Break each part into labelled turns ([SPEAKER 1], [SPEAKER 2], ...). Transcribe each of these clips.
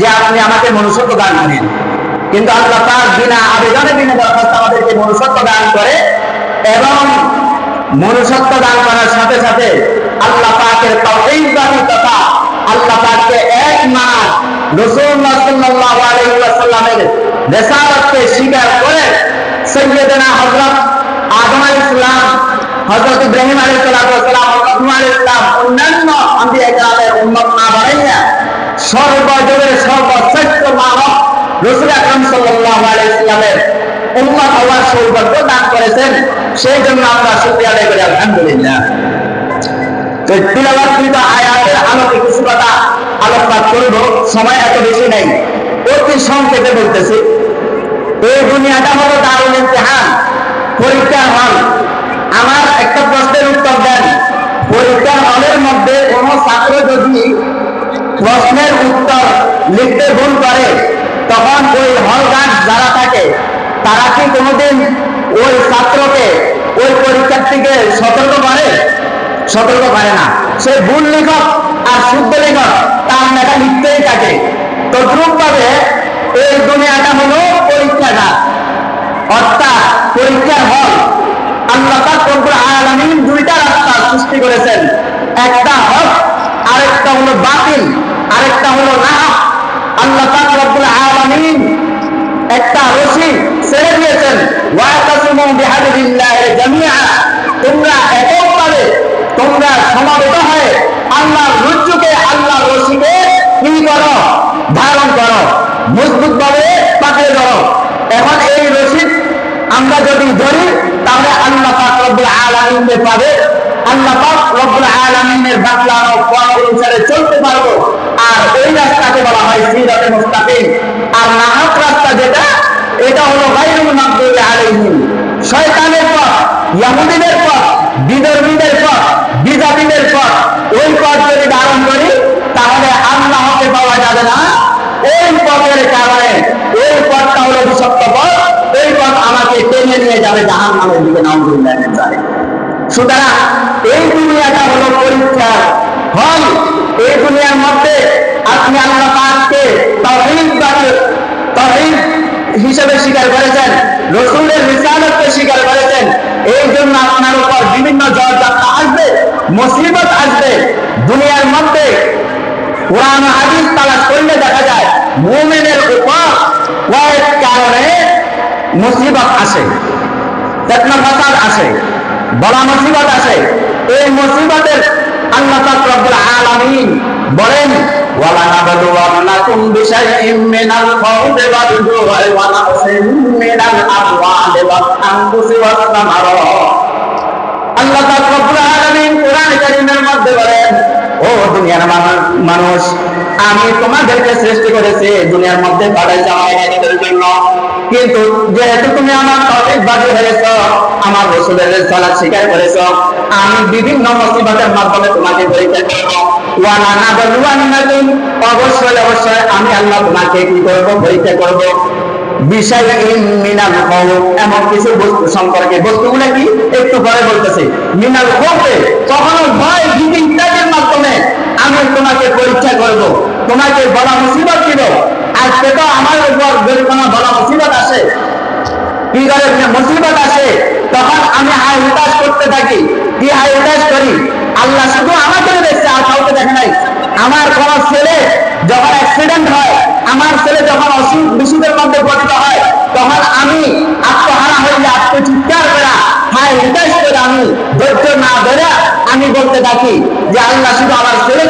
[SPEAKER 1] যে আপনি আমাকে মনুষ্যত্ব দান করেন। কিন্তু আল্লাহ তার বিনা আবেদনে বিনা দরখাস্ত আমাদেরকে মনুষ্যত্ব দান করে এবং মনুষ্যত্ব দান করার সাথে সাথে আল্লাহ পাকের তথা আল্লাহ পাককে এক মাস রাসূলুল্লাহ সাল্লাল্লাহু আলাইহি ওয়াসাল্লামের রিসালাতকে স্বীকার করে সৈয়দনা হযরত আদম আলাইহিস সালাম, হযরত ইব্রাহিম আলাইহিস সালাম হযরত নূহ আলাইহিস সালাম অন্যান্য আম্বিয়া কেরামের উম্মত না বানাইয়া সর্বযুগের সর্বশ্রেষ্ঠ মানব রসুল আকরাম সাল্লাল্লাহু আলাইহি সাল্লামের উম্মত হওয়ার সৌভাগ্য দান করেছেন। সেই জন্য আমরা শুকরিয়া আদায় করি, আলহামদুলিল্লাহ। তো তিলাওয়াতকৃত আয়াতের আলোকে কিছু কথা আলোকপাত করব, সময় এত বেশি নেই। অতি সংক্ষেপে বলতেছি, এই দুনিয়াটা হলো দারুল ইমতিহান পরীক্ষার হল। আমার একটা প্রশ্নের উত্তর দেন। পরীক্ষার হলের মধ্যে কোনো ছাত্র যদি প্রশ্নের উত্তর লিখতে ভুল করে, তখন ওই হল গার্ড যারা থাকে, তারা কি কোনোদিন ওই ছাত্রকে ওই পরীক্ষার্থীকে সতর্ক করে? সতর্ক করে না। সে ভুল লেখক। আর শুদ্ধ লেখক তার লেখা লিখতেই থাকে তদ্রুপ ভাবে এই দুনিয়াটা হলো পরীক্ষাটা। অর্থাৎ পরীক্ষার হল। আল্লাহ দুইটা রাস্তা সৃষ্টি করেছেন। একটা হক, আরেকটা হলো বাতিল, আরেকটা হলো না আল্লাহ রব্বুল আলামিন একটা রশি ছেড়ে দিয়েছেন। তোমরা এককভাবে তোমরা সমাবেত আল্লাহর রজ্জুকে আল্লাহর রশিকে কি করো, ধারণ করো মজবুত ভাবে পাকিয়ে ধরো। এখন এই রশিদ আমরা যদি ধরি, তাহলে আল্লাহ পাক রব্বুল আলামিনকে পাবে। আল্লাহ পাক রব্বুল আলামিনের বাতলানো পথ অনুসারে চলতে পারব। আর ওই রাস্তাকে বলা হয় সিরাতে মুস্তাকিম। আর নাহক রাস্তা যেটা, এটা হলো গায়রুল মাগদুবি আলাইহিম। শয়তানের পথ ইহুদিদের পথ, বিদর্মীদের পথ বিজাতিদের পথ ওই পথ যদি ধারণ করি তাহলে আল্লাহকে পাওয়া যাবে না ওই পথের কারণে ওই পথটা হলো বিষাক্ত পথ ওই পথ আমাকে টেনে নিয়ে যাবে জাহান নামের দিকে নাউজুবিল্লাহ মিন যালিক। সুতরাং এই দুনিয়াটা হলো পরীক্ষার এই দুনিয়ার মধ্যে আপনি আল্লাহ পাককে তাওহীদ বাদে তাওহীদ হিসেবে স্বীকার করেছেন রসুলের রিসালাতকে স্বীকার করেছেন এই জন্য আপনার উপর বিভিন্ন আসবে মুসিবত আসবে দুনিয়ার মধ্যে কোরআন হাদিস তালাশ করলে দেখা যায় মুমিনের উপর কয়েক কারণে মুসিবত আসে ফেতনা ফাসাদ আসে বড় মুসিবত আসে এই মুসিবতের আল্লাহ আলামিন বলেন ওয়ালা নাবলুওয়ান্নাকুম বিশাইইম মিনাল খাউফি ওয়াল জু'i ওয়া নাকসিম মিনাল আমওয়ালি ওয়াল আনফুসি ওয়াস সামারাত আল্লাহ আলামিন কোরআন কারীমের মধ্যে বলেন, ও দুনিয়ার মানু- মানুষ, আমি তোমাদেরকে সৃষ্টি করেছি, দুনিয়ার মধ্যে পাঠাইছি আমার জন্য। কিন্তু যেহেতু তুমি আমার তৌহিদবাদী হয়েছ, আমার রসুলের সালাত স্বীকার করেছ, আমি বিভিন্ন মুসিবতের মাধ্যমে তোমাকে পরীক্ষা করব। অবশ্যই অবশ্যই আমি আল্লাহ তোমাকে কি করব? পরীক্ষা করব। মিনাল এমন কিছু বস্তু সম্পর্কে। বস্তুগুলো কি? একটু পরে বলতেছে। মিনাল খৌফে কখনো ভয়, ভীতি ইত্যাদির মাধ্যমে আমি তোমাকে পরীক্ষা করব। তোমাকে বলা মুসিবত দিব। আজকে তো আমার উপর কোনো বলা মুসিবত আসে কি করে মুসিবত আসে, তখন আমি হাই হুতাশ করতে থাকি, কি হাই হুতাশ করি? আল্লাহ শুধু আমাকে দেখছে আর কাউকে দেখে নাই। আমার কোন ছেলে যখন অ্যাক্সিডেন্ট হয়, আমার ছেলে যখন অসুখ বিসুখের মধ্যে পতিত হয়, তখন আমি আত্মহারা হইলে আত্মচিৎকার করা হাই হুতাশ করে আমি ধৈর্য না ধরে আমি বলতে থাকি যে আল্লাহ শুধু আমার ছেলে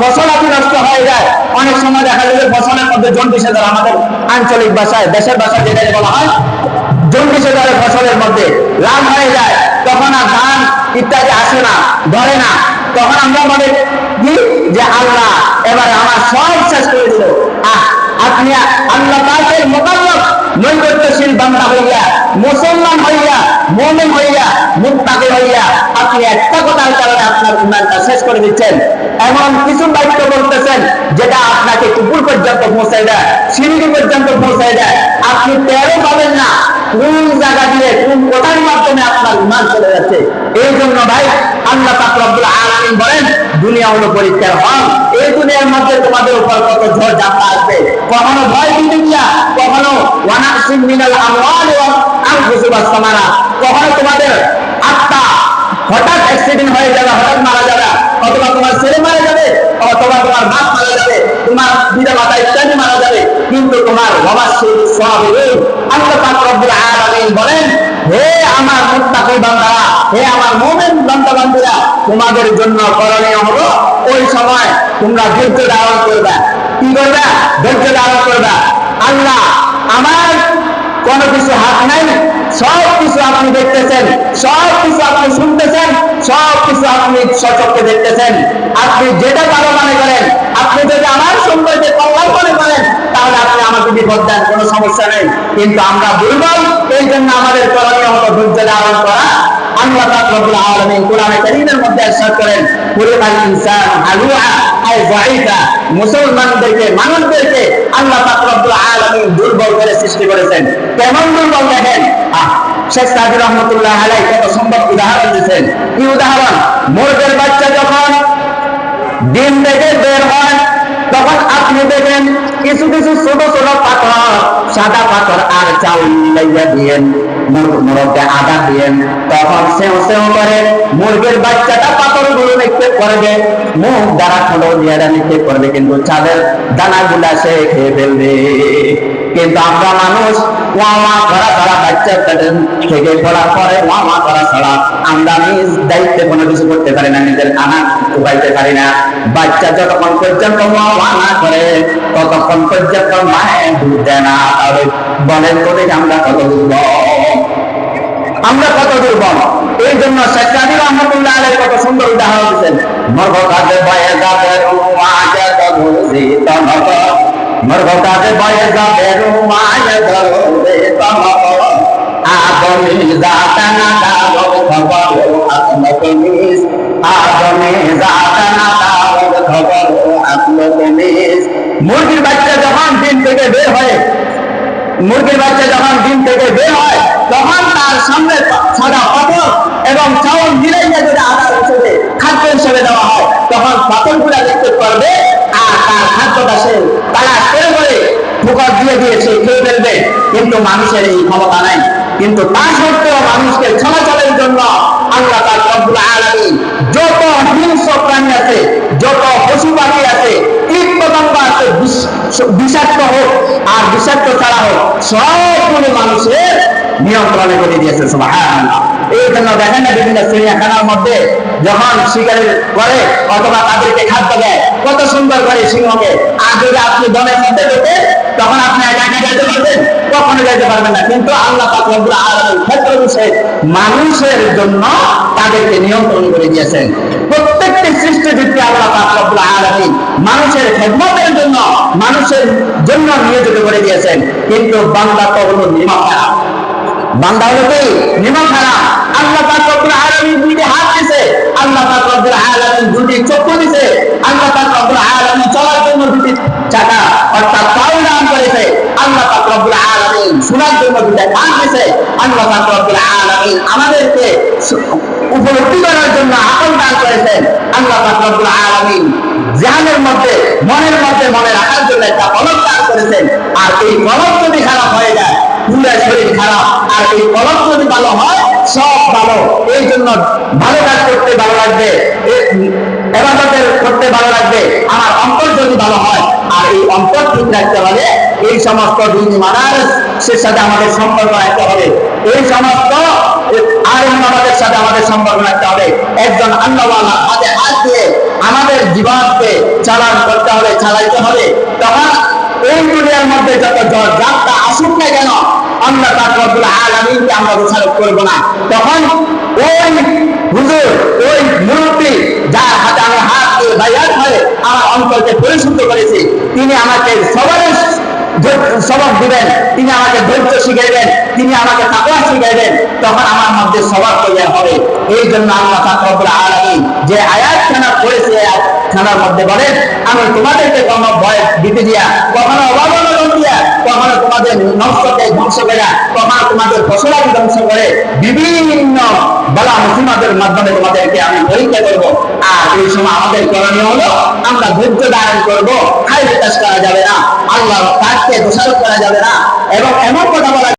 [SPEAKER 1] ফসল নষ্ট হয়ে যায়। অনেক সময় দেখা যায় যে ফসলের মধ্যে জন্ডিসে ধরে আমাদের আঞ্চলিক ভাষায়, দেশের ভাষায় যেটাকে বলা হয় জন্ডিসে ধরে ফসলের মধ্যে লাভ হয়ে যায়। তখন আর ধান ইত্যাদি আসে না, ধরে না। তখন আমরা বলি, কি যে আল্লাহ, এবারে আমার সব শেষ করে দিল। আপনি আল্লাহ মোকাল্লব নৈকট্যশীল বান্দা হইয়া মুসলমান হইয়া মুমিন হইয়া, মুত্তাকি হইয়া আপনি একটা কথার কারণে আপনার ইমানটা শেষ করে দিচ্ছেন। এমন কিছু বাক্য বলতেছেন যেটা আপনাকে কুকুর পর্যন্ত পৌঁছায় দেয়, সিঁড়ি পর্যন্ত পৌঁছায় দেয়। আপনি তেরো পাবেন না কোন জায়গা দিয়ে, কোন কোথার মাধ্যমে আপনার ইমান চলে যাচ্ছে। এই জন্য ভাই, আল্লাহ পাক রব্বুল আলামিন বলেন, দুনিয়া হলো পরীক্ষার হল। এই দুনিয়ার মধ্যে তোমাদের উপর কত ঝড় ঝাপটা আসবে কখনো ভয় দিদিয়া কখনো ওয়ানাসিম মিনাল আমওয়াল কখনো তোমাদের আত্মা হঠাৎ অ্যাক্সিডেন্ট হয়ে যাবে, হঠাৎ মারা যাবে, অথবা তোমার ছেলে মারা যাবে, অথবা তোমার মারা যাবে, তোমার পিতা মাতা ইত্যাদি মারা যাবে, কিন্তু তোমার বান্দা বান্দীরা তোমাদের জন্য করণীয় হলো ওই সময় তোমরা ধৈর্য ধারণ করবে। কি করবে? ধৈর্য ধারণ করবে। আল্লাহ আমার কোনো কিছু হাত নাই। সব কিছু আপনি দেখতেছেন। সব কিছু আপনি শুনতেছেন। সব কিছু আপনি সচককে দেখতেছেন। আপনি যেটা ভালো মনে করেন, আপনি যদি আমার সম্পর্কে কল্যাণ মনে করেন, তাহলে আপনি আমাকে বিপদ দেন, কোনো সমস্যা নেই। কিন্তু আমরা দুর্বল, এই জন্য আমাদের করণীয় হলো ধৈর্য ধারণ করা। আল্লাহ পাক রব্বুল আলামিন কোরআনে কারীমের মধ্যে ارشاد করেন কুলিকাল ইনসান হালুআ আই যায়িফা মুসলমানদেরকে মানুষদেরকে আল্লাহ পাক রব্বুল আলামিন দুর্বল করে সৃষ্টি করেছেন কেমন দুর্বল দেখেন আহ, শেখ সাদি রহমতুল্লাহ আলাই কত সম্ভব উদাহরণ দিয়েছেন কি উদাহরণ মুরগের বাচ্চা যখন ডিম থেকে বের হয় তখন আপনি দেখেন কিছু কিছু ছোট ছোট পাথর সাদা পাথর আর চাউল মিলাইয়া দিয়েন মুরগকে আদা দিয়েন তখন সেও সেও করে, মুরগির বাচ্চাটা পাথরগুলো নিক্ষেপ মুখ দ্বারা নিক্ষেপ করবে, কিন্তু গুলা সে খেয়ে ফেলবে। কিন্তু আমরা মানুষ ওয়া ওয়া করা বাচ্চা থেকে পড়া পরে ওয়া ওয়া করা আমরা নিজ দায়িত্বে কোনো কিছু করতে পারি না, নিজের খানা উপাইতে পারি না। বাচ্চা যতক্ষণ পর্যন্ত ওয়া ওয়া না করে, ততক্ষণ পর্যন্ত মায়ের দুধ দেয় না। বলেন আমরা কত আমরা কত দুর্বল। এই জন্য কাদির রহমতুল্লাহ আলাই কত সুন্দর উদাহরণ দিচ্ছেন মুরগির বাচ্চা যখন দিন থেকে বের হয় মুরগির বাচ্চা যখন ডিম থেকে বের হয়, তখন তার সামনে সাদা পাথর এবং চাউল মিলাইয়া যদি আদা হিসেবে খাদ্য হিসেবে দেওয়া হয়, তখন পাথরগুলা দেখতে পারবে আর তার খাদ্যটা সে তারা করে করে ফুকর দিয়ে দিয়ে সে খেয়ে ফেলবে। কিন্তু মানুষের এই ক্ষমতা নাই। কিন্তু তা সত্ত্বেও মানুষকে চলাচলের জন্য আল্লাহ তার রব্বুল আলামিন যত হিংস্র প্রাণী আছে, যত পশু পাখি আছে, কীট পতঙ্গ আছে বিষাক্ত হোক আর বিষাক্ত ছাড়া হোক সবগুলো মানুষের নিয়ন্ত্রণে করে দিয়েছে সুবহানাল্লাহ। এই জন্য দেখেন না বিভিন্ন চিড়িয়াখানার মধ্যে যখন শিকার করে অথবা তাদেরকে খাদ্য দেয়, কত সুন্দর করে সিংহকে আর যদি আপনি দলের মধ্যে ঢোকেন তখন আপনি একা একা যেতে পারবেন? কখনো যেতে পারবেন না। কিন্তু আল্লাহ ক্ষেত্র বিশেষ মানুষের জন্য তাদেরকে নিয়ন্ত্রণ করে দিয়েছেন। প্রত্যেকটি সৃষ্টি ভিত্তি আল্লাহ পাক রব্বুল আলামিন মানুষের খেদমতের জন্য, মানুষের জন্য নিয়োজিত করে দিয়েছেন। কিন্তু বাংলা নিমক খারাপ বান্দা হলো কি? নিমক খারাপ আল্লাহ পাক রব্বুল আলামিন দুইটি হাত দিয়েছে আল্লাহ পাক রব্বুল আলামিন দুটি চক্ষু দিয়েছে আল্লাহ পাক রব্বুল আলামিন চলার জন্য দুটি চাকা, অর্থাৎ পাও দান করেছে। আল্লাহ পাক রব্বুল আলামিন শোনার জন্য দুটা কান দিয়েছে আল্লাহ পাক রব্বুল আলামিন আমাদেরকে উপলব্ধি করার জন্য দান করেছেন আল্লাহ পাক রব্বুল আলামিন মধ্যে, মনের মধ্যে মনে রাখার জন্য একটা কলম দান করেছেন আর এই কলম আর এই কলম যদি ভালো হয়, সব ভালো। এই জন্য ভালো কাজ করতে ভালো লাগবে। এবাদতের করতে ভালো লাগবে। আমার অন্তর যদি ভালো হয়, আর এই অন্তর ঠিক রাখতে হলে এই সমস্ত দিনী মানার সে সাথে আমাদের সম্পর্ক রাখতে হবে। এই সমস্ত আর আমাদের সাথে আমাদের সম্পর্ক রাখতে হবে। একজন আল্লাহওয়ালা হাতে হাত দিয়ে আমাদের জীবনকে চালান করতে হবে, চালাইতে হবে। তখন এই দুনিয়ার মধ্যে যত যাত্রা আসুক না কেন, আমরা তার রব্বুল আলামিনকে আমরা দোষারোপ করব না। তখন ওই হুজুর, ওই মূর্তি যার হাতে আমার হাত দিয়ে বাইয়াত হয়ে আমার অন্তরকে পরিশুদ্ধ করেছে, তিনি আমাকে সবার সবক দিবেন। তিনি আমাকে ধৈর্য শিখাইবেন, তিনি আমাকে তাকওয়া শিখাইবেন, তখন আমার মধ্যে সবক তৈরি হবে। এই জন্য আল্লাহ তাকবুল আলামিন যে আয়াত খানা পড়েছে খানার মধ্যে বলেন, আমি তোমাদেরকে কোনো ভয় দিতে দিয়া তোমাদের নষ্টকে ধ্বংস করে তোমার তোমাদের ফসলাকে ধ্বংস করে, বিভিন্ন বলা মুসিমাদের মাধ্যমে তোমাদেরকে আমি পরীক্ষা করব। আর এই সময় আমাদের করণীয় হলো, আমরা ধৈর্য ধারণ করব। খাই বিকাশ করা যাবে না আল্লাহ কাজকে দোষারোপ করা যাবে না, এবং এমন কথা বলা